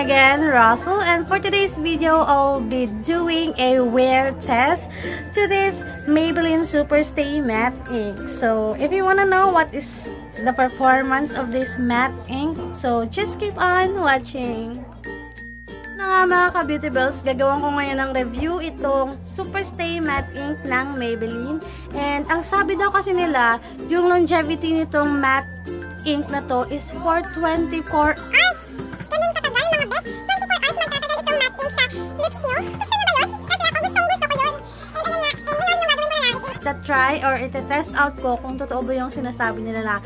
again, Russell, and for today's video, I'll be doing a wear test to this Maybelline Superstay Matte Ink. So, if you wanna know what is the performance of this matte ink, so just keep on watching. Na nga mga ka-beauty bells, gagawin ko ngayon ng review itong Superstay Matte Ink ng Maybelline. And ang sabi daw kasi nila, yung longevity nitong matte ink na to is for 24 hours. Na natin. try or ite-test out ko kung totoo ba yung sinasabi nila na,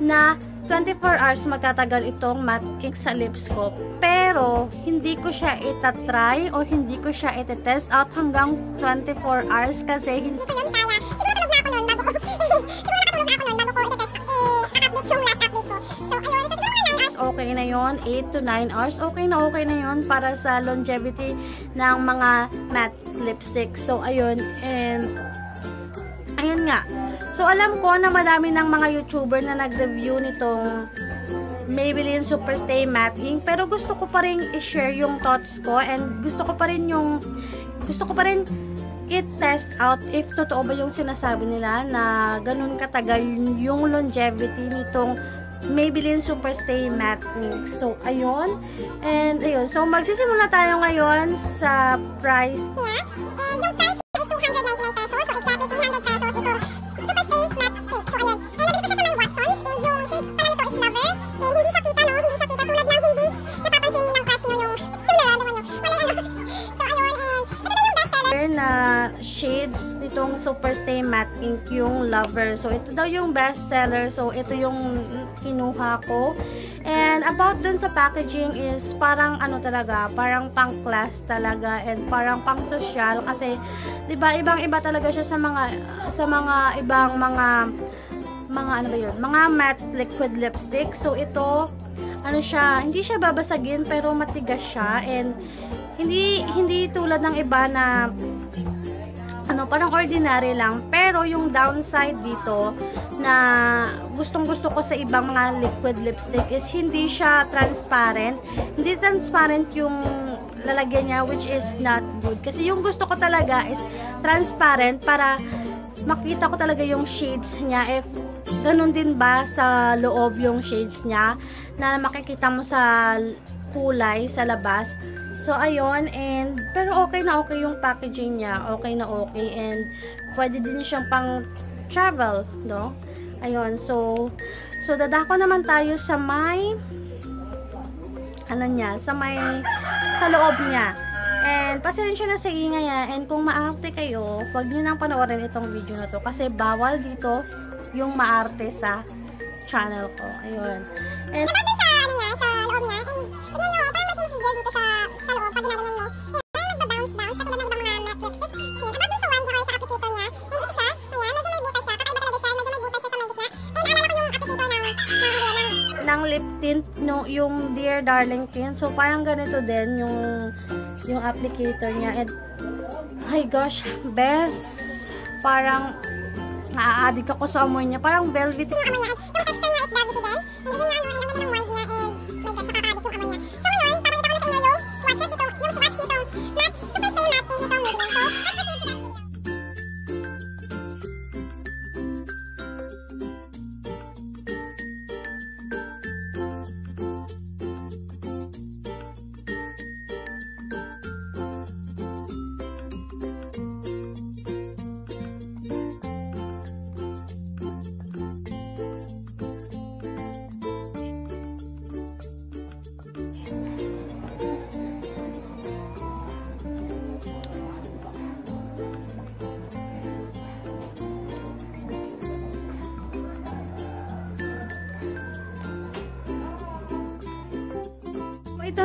na 24 hours magtatagal itong matte ink sa lips ko. Pero, hindi ko siya itatry o hindi ko siya ite-test out hanggang 24 hours kasi hindi ko yun kaya. Siguro tulog na ako nun bago ko. siguro nakatulog na ako nun bago ko ito-test. I-update yung last update ko. So ayun, so siguro mga 9 hours. okay na yon 8 to 9 hours, okay na okay na yon para sa longevity ng mga matte lipstick. So, ayun, and ayun nga. So, alam ko na madami ng mga YouTuber na nag-review nitong Maybelline Superstay Matte Ink, pero gusto ko pa rin i-share yung thoughts ko and gusto ko pa rin yung gusto ko pa rin i-test out if totoo ba yung sinasabi nila na ganun katagal yung longevity nitong Maybelline Superstay Matte Ink. So, ayun. And, ayun. So, magsisimula tayo ngayon sa price niya. And yung price is 299 shades nitong Superstay Matte Ink yung Lover. So, ito daw yung best seller. So, ito yung kinuha ko. And about dun sa packaging is parang ano talaga, parang pang class talaga and parang pang social kasi 'di ba ibang-iba talaga siya sa mga sa mga ibang mga mga ano ba yun, mga matte liquid lipstick. So ito ano siya, hindi siya babasagin pero matigas siya and hindi hindi tulad ng iba na ano, parang ordinary lang. Pero yung downside dito na gustong gusto ko sa ibang mga liquid lipstick is hindi siya transparent. Hindi transparent yung lalagyan niya which is not good. Kasi yung gusto ko talaga is transparent para makita ko talaga yung shades niya if ganun din ba sa loob yung shades niya na makikita mo sa kulay sa labas. So, ayun, and, pero okay na okay yung packaging niya, okay na okay, and, pwede din siyang pang travel, no? Ayun, so, so, dadako naman tayo sa may, ano niya, sa may, sa loob niya. And, pasensya na sa ingay ah, and kung maarte kayo, huwag niyo nang panoorin itong video na to, kasi bawal dito yung maarte sa channel ko. Ayun. And, lip tint no yung Dear Darling tint. So parang ganito din yung yung applicator niya and my gosh, best parang naa-addict ako sa amoy niya. Parang velvet. yung amoy niya. Yung texture niya is velvety din.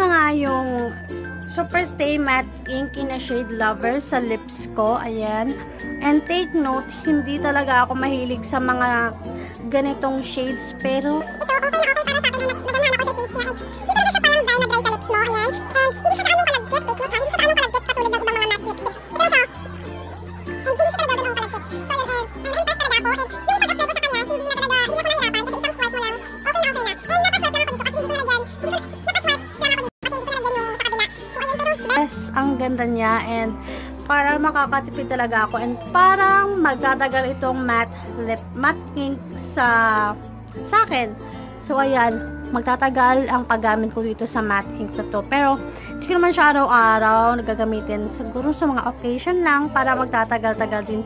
Na nga yung Superstay Matte Ink in a Shade Lover sa lips ko. Ayan. And take note, hindi talaga ako mahilig sa mga ganitong shades. Pero, niya and parang makakatipid talaga ako and parang magtatagal itong matte lip matte ink sa sa akin. So ayan, magtatagal ang paggamit ko dito sa matte ink na to. Pero hindi ko naman siya araw-araw nagagamitin. Siguro sa mga occasion lang para magtatagal-tagal din.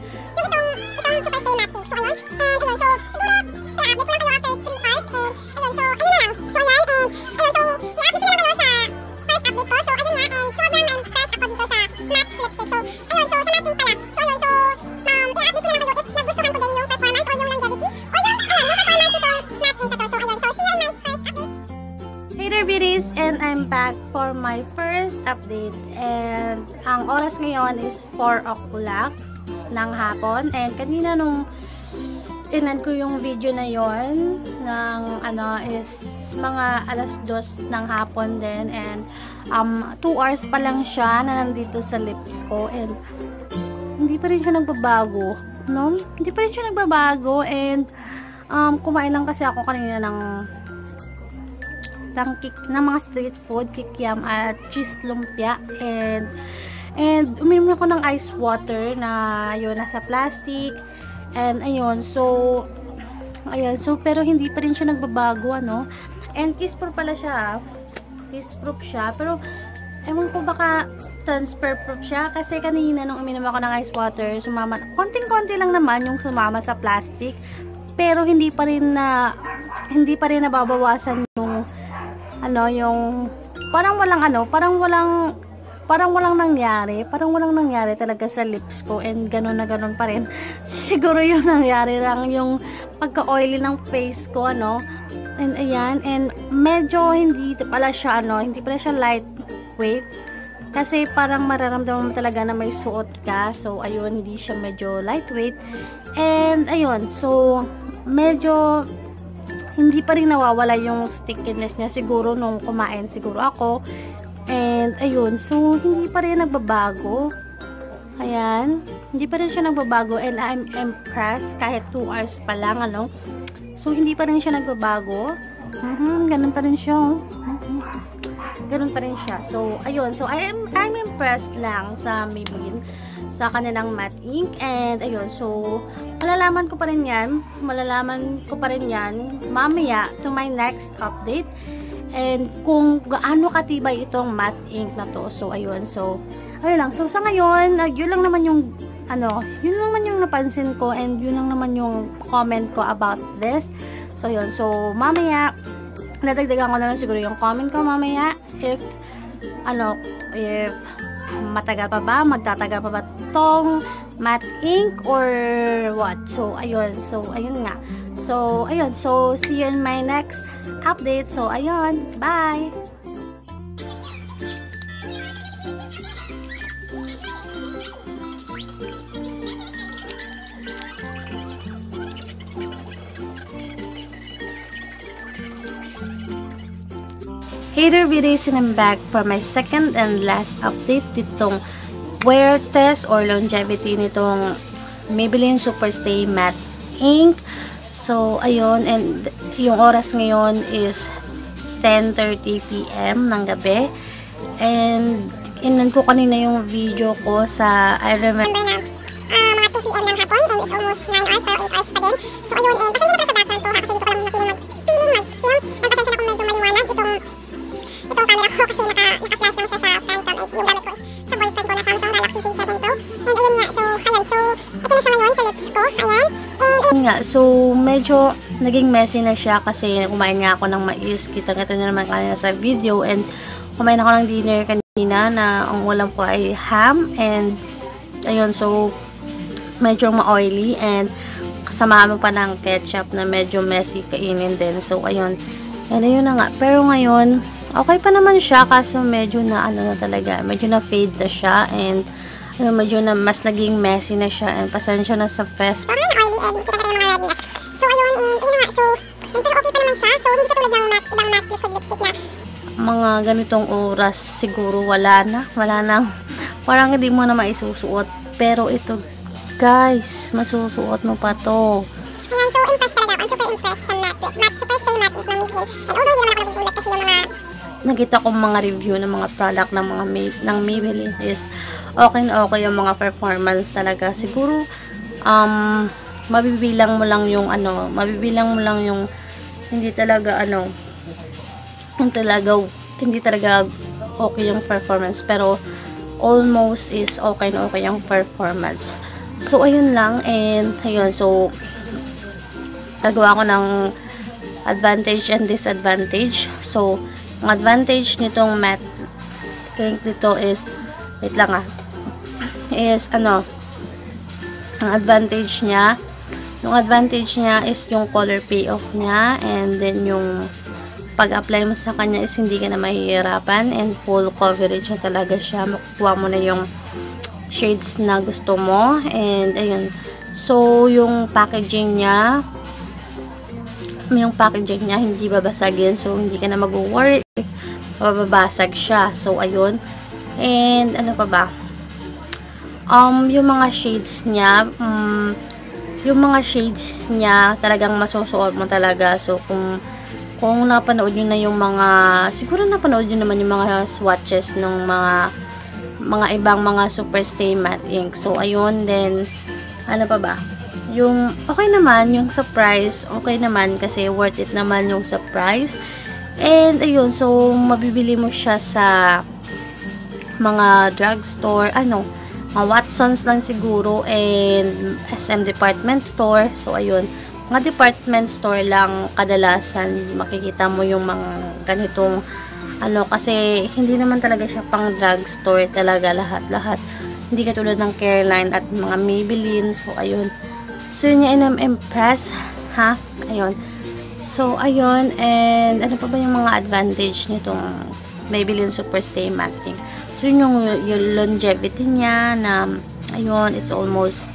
For my first update. And ang oras ngayon is 4 o'clock ng hapon. And kanina nung inan ko yung video na yon ng ano is mga alas 2 ng hapon din. And um, 2 hours pa lang siya na nandito sa lips ko. And hindi pa rin siya nagbabago. No? Hindi pa rin siya nagbabago. And um, kumain lang kasi ako kanina ng ng, kik, ng mga street food, kikiam at cheese lumpia. And and uminom ako ng ice water na yun nasa plastic. And ayun so ayun so pero hindi pa rin siya nagbabago ano. And kiss proof pala siya kiss proof siya. Pero ewan ko baka transfer proof siya. Kasi kanina nung uminom ako ng ice water sumama konting konti lang naman yung sumama sa plastic. Pero hindi pa rin na hindi pa rin nababawasan yung ano yung parang walang ano parang walang parang walang nangyari parang walang nangyari talaga sa lips ko and ganun na ganun pa rin. Siguro yung nangyari lang yung pagka oily ng face ko ano. And ayan and medyo hindi pala siya ano hindi pala siya lightweight. Kasi parang mararamdaman mo talaga na may suot ka. So ayun hindi siya medyo lightweight. And ayun so medyo hindi pa rin nawawala yung stickiness niya siguro nung kumain siguro ako. And ayun so hindi pa rin nagbabago. Ayan hindi pa rin siya nagbabago and I'm impressed kahit 2 hours pa lang ano. So hindi pa rin siya nagbabago. -huh, ganun pa rin siya uh -huh. ganun pa rin siya. So ayun so I am I'm impressed lang sa Maybelline sa kanilang matte ink and ayun so malalaman ko pa rin yan. Malalaman ko pa rin yan mamaya to my next update. And kung gaano katibay itong matte ink na to so ayun so ayun lang. So sa ngayon uh, yun lang naman yung ano yun lang naman yung napansin ko and yun lang naman yung comment ko about this. So yun so mamaya nadagdagan ko na lang siguro yung comment ko mamaya if ano if matagal pa ba? Magtatagal pa ba tong matte ink or what? So, ayun. So, ayun nga. So, ayun. So, see you in my next update. So, ayun. Bye! And I'm back for my second and last update ditong wear test or longevity nitong Maybelline Superstay Matte Ink. So, ayun, and yung oras ngayon is 10.30pm ng gabi. And, inan ko kanina yung video ko sa I remember na, uh, mga 2 p.m. ng hapon and it's almost 9 hours pero 8 hours pa din. So ayun, and pasensya na kayo sa background ko ha kasi dito ko lang napiling mag-feeling mag-film. And pasensya na kung medyo maliwanag naka-flash lang siya sa Phantom 8 yung gamit ko sa boyfriend ko na Samsung Galaxy J7 Pro. And ayun nga, so ayan, so ito na siya ngayon sa lips ko, ayan. Yun nga, so medyo naging messy na siya kasi kumain nga ako ng mais. Kita-kita nyo naman kanina sa video and kumain ako ng dinner kanina na ang ulam ko ay ham and ayun, so medyo ma-oily and kasama mo pa ng ketchup na medyo messy kainin din. So ayun, and ayun na nga. Pero ngayon, okay pa naman siya kaso medyo na ano na talaga, medyo na fade na siya and ano, medyo na mas naging messy na siya and pasensya na sa fest parang oily and kita ka mga redness. So ayun, and ayun nga, so yun, pero okay pa naman siya. So hindi katulad ng matte, ibang matte liquid lipstick na mga ganitong oras siguro wala na. Wala nang parang hindi mo na maisusuot. Pero ito guys, masusuot mo pa to. Ayan, so impressed talaga ako. I'm super impressed sa matte. Matte, super stay matte ink ng Maybelline. And although hindi naman ako nagugulat kasi yung mga nakita kong mga review ng mga product ng mga May- ng Maybelline is okay na okay yung mga performance talaga. Siguro, um, mabibilang mo lang yung ano, mabibilang mo lang yung hindi talaga ano, hindi talaga, hindi talaga okay yung performance. Pero, almost is okay na okay yung performance. So, ayun lang. And, ayun. So, nagawa ko ng advantage and disadvantage. So, ang advantage nitong matte ink dito is, wait lang ah, is ano, ang advantage niya, yung advantage niya is yung color payoff niya and then yung pag-apply mo sa kanya is hindi ka na mahihirapan and full coverage na talaga siya. Makukuha mo na yung shades na gusto mo and ayun. So, yung packaging niya, yung packaging niya hindi babasagin so hindi ka na mag-worry. Mababasag siya. So ayun. And ano pa ba? Um yung mga shades niya um, yung mga shades niya talagang masusuot mo talaga. So kung kung napanood nyo na yung mga siguro napanood nyo naman yung mga swatches ng mga mga ibang mga super stay matte ink. So ayun. Then ano pa ba yung okay naman yung sa price okay naman kasi worth it naman yung sa price. And ayun so mabibili mo siya sa mga drugstore ano mga Watsons lang siguro and SM department store. So ayun mga department store lang kadalasan makikita mo yung mga ganitong ano kasi hindi naman talaga siya pang drugstore talaga lahat-lahat. Hindi katulad ng Careline at mga Maybelline. So ayun So, yun yung NMM Press, ha? Ayun. So, ayun. And, ano pa ba yung mga advantage nitong Maybelline Superstay Matte? So, yun yung, yung longevity niya na, ayun, it's almost,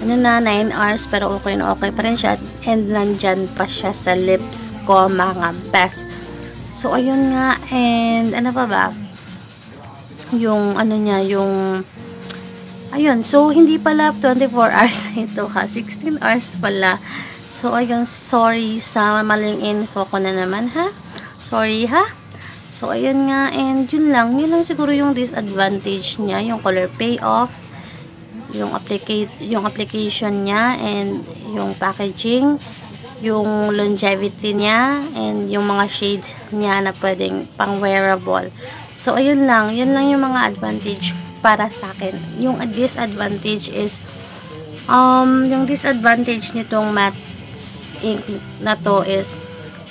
ano na, 9 hours, pero okay na okay pa rin siya. And, nandyan pa siya sa lips ko, mga best. So, ayun nga. And, ano pa ba? Yung, ano niya, yung, Ayun, so hindi pala 24 hours ito ha, 16 hours pala. So ayun, sorry sa maling info ko na naman ha. Sorry ha. So ayun nga, and yun lang, yun lang siguro yung disadvantage niya, yung color payoff, yung, applica yung application niya, and yung packaging, yung longevity niya, and yung mga shades niya na pwedeng pang wearable. So ayun lang, yun lang yung mga advantage para sa akin. Yung disadvantage is, um, yung disadvantage nitong matte ink na to is,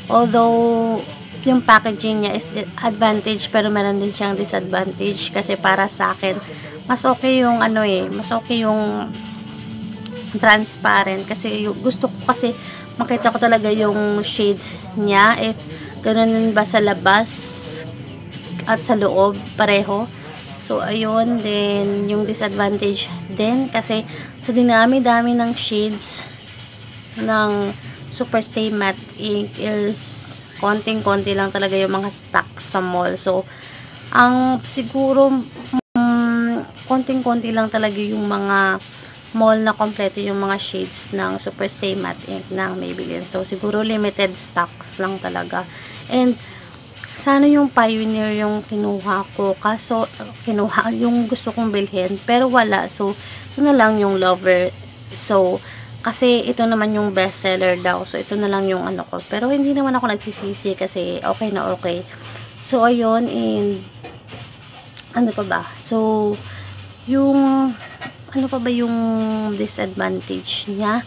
although, yung packaging niya is advantage, pero meron din siyang disadvantage, kasi para sa akin, mas okay yung ano eh, mas okay yung transparent, kasi yung, gusto ko kasi, makita ko talaga yung shades niya, if ganun ba sa labas, at sa loob, pareho. So, ayun, then, yung disadvantage din, kasi sa dinami-dami ng shades ng Super Stay Matte Ink is konting-konti lang talaga yung mga stock sa mall. So, ang siguro, um, konting-konti lang talaga yung mga mall na kompleto yung mga shades ng Super Stay Matte Ink ng Maybelline. So, siguro limited stocks lang talaga. And, sana yung Pioneer yung kinuha ko. Kaso, kinuha yung gusto kong bilhin. Pero wala. So, ito na lang yung Lover. So, kasi ito naman yung bestseller daw. So, ito na lang yung ano ko. Pero hindi naman ako nagsisisi kasi okay na okay. So, ayun. And, ano pa ba? So, yung, ano pa ba yung disadvantage niya?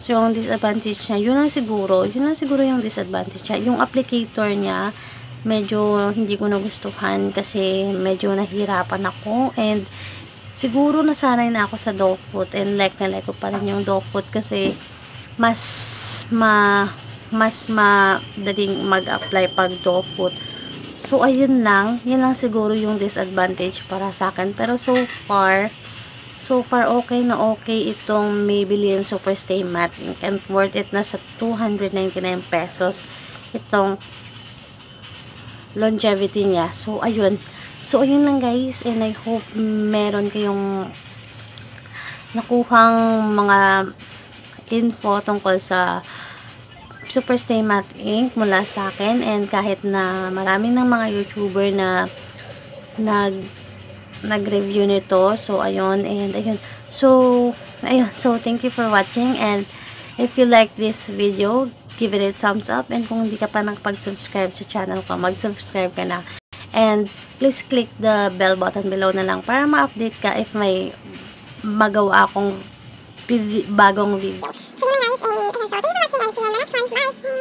So, yung disadvantage niya, yun lang siguro, yun lang siguro yung disadvantage niya. Yung applicator niya, medyo hindi ko nagustuhan kasi medyo nahirapan ako. And siguro nasanay na ako sa dog food and like na like ko pa rin yung dog food kasi mas ma mas madaling mag-apply pag dog food. So ayun lang. Yun lang siguro yung disadvantage para sa akin. Pero so far so far okay na okay itong Maybelline Superstay Matte. And worth it na sa 299 pesos itong longevity niya. So, ayun. So, ayun lang guys. And I hope meron kayong nakuhang mga info tungkol sa Super Stay Matte Ink mula sa akin and kahit na maraming ng mga YouTuber na nag nag-review nito. So, ayun. And, ayun. So, ayun. So, thank you for watching. And, if you like this video, give it a thumbs up. And kung hindi ka pa nakapag-subscribe sa channel ko, mag-subscribe ka na. And, please click the bell button below na lang para ma-update ka if may magawa akong bagong video. See you guys, and, so thank you for watching and see you in the next one. Bye!